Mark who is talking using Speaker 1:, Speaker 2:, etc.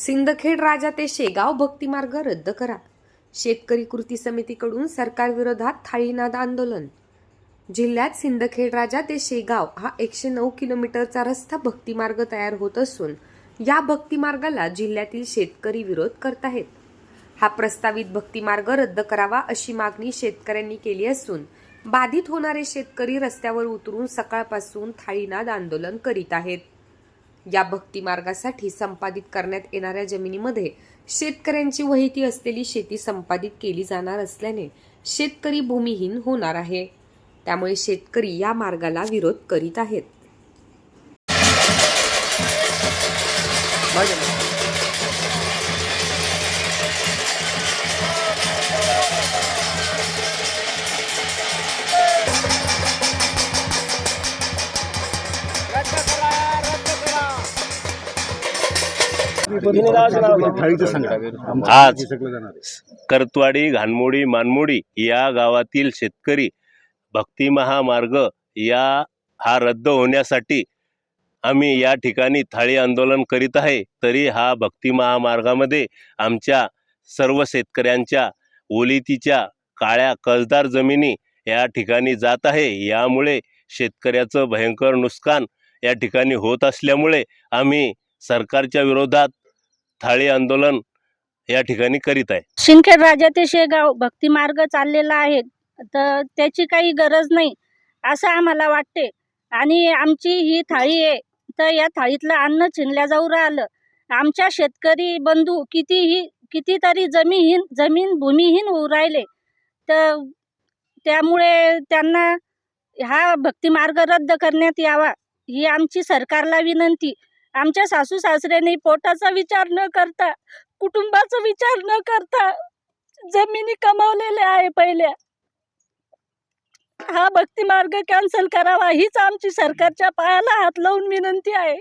Speaker 1: सिंदखेड राजा ते शेगाव भक्तिमार्ग रद्द करा. शेतकरी कृती समितीकडून सरकारविरोधात थाळीनाद आंदोलन. जिल्ह्यात सिंदखेड राजा ते शेगाव हा एकशे नऊ किलोमीटरचा रस्ता भक्तिमार्ग तयार होत असून या भक्तिमार्गाला जिल्ह्यातील शेतकरी विरोध करत आहेत हा प्रस्तावित भक्तिमार्ग रद्द करावा अशी मागणी शेतकऱ्यांनी केली असून बाधित होणारे शेतकरी रस्त्यावर उतरून सकाळपासून थाळीनाद आंदोलन करीत आहेत. या भक्ती मार्गासाठी संपादित करण्यात येणाऱ्या जमिनीमध्ये शेतकऱ्यांची वहिती असलेली शेती संपादित केली जाणार असल्याने शेतकरी भूमिहीन होणार आहे. त्यामुळे शेतकरी या मार्गाला विरोध करीत आहेत.
Speaker 2: आज करतवाडी घाणमोडी मानमोडी या गावातील शेतकरी भक्ती महामार्ग या हा रद्द होण्यासाठी आम्ही या ठिकाणी थाळी आंदोलन करीत आहे. तरी हा भक्ती महामार्गामध्ये आमच्या सर्व शेतकऱ्यांच्या ओलितीच्या काळ्या कसदार जमिनी या ठिकाणी जात आहे. यामुळे शेतकऱ्याचं भयंकर नुकसान या ठिकाणी होत असल्यामुळे आम्ही सरकारच्या विरोधात थाळी आंदोलन या ठिकाणी करीत आहे.
Speaker 3: शिंदखेड राजा ते शेगाव भक्ती मार्ग चाललेला आहे. तर त्याची काही गरज नाही असं आम्हाला वाटते. आणि आमची ही थाळी आहे तर या थाळीतलं अन्न चिनल्या जाऊ राहिलं. आमच्या शेतकरी बंधू कितीही कितीतरी जमीन जमीन भूमिहीन होऊ राहिले. तर त्यामुळे त्यांना हा भक्ती मार्ग रद्द करण्यात यावा ही आमची सरकारला विनंती. आमच्या सासू सासऱ्याने पोटाचा विचार न करता कुटुंबाचा विचार न करता जमिनी कमावलेल्या आहे पहिल्या. हा भक्ती मार्ग कॅन्सल करावा हीच आमची सरकारच्या पायाला हात लावून विनंती आहे.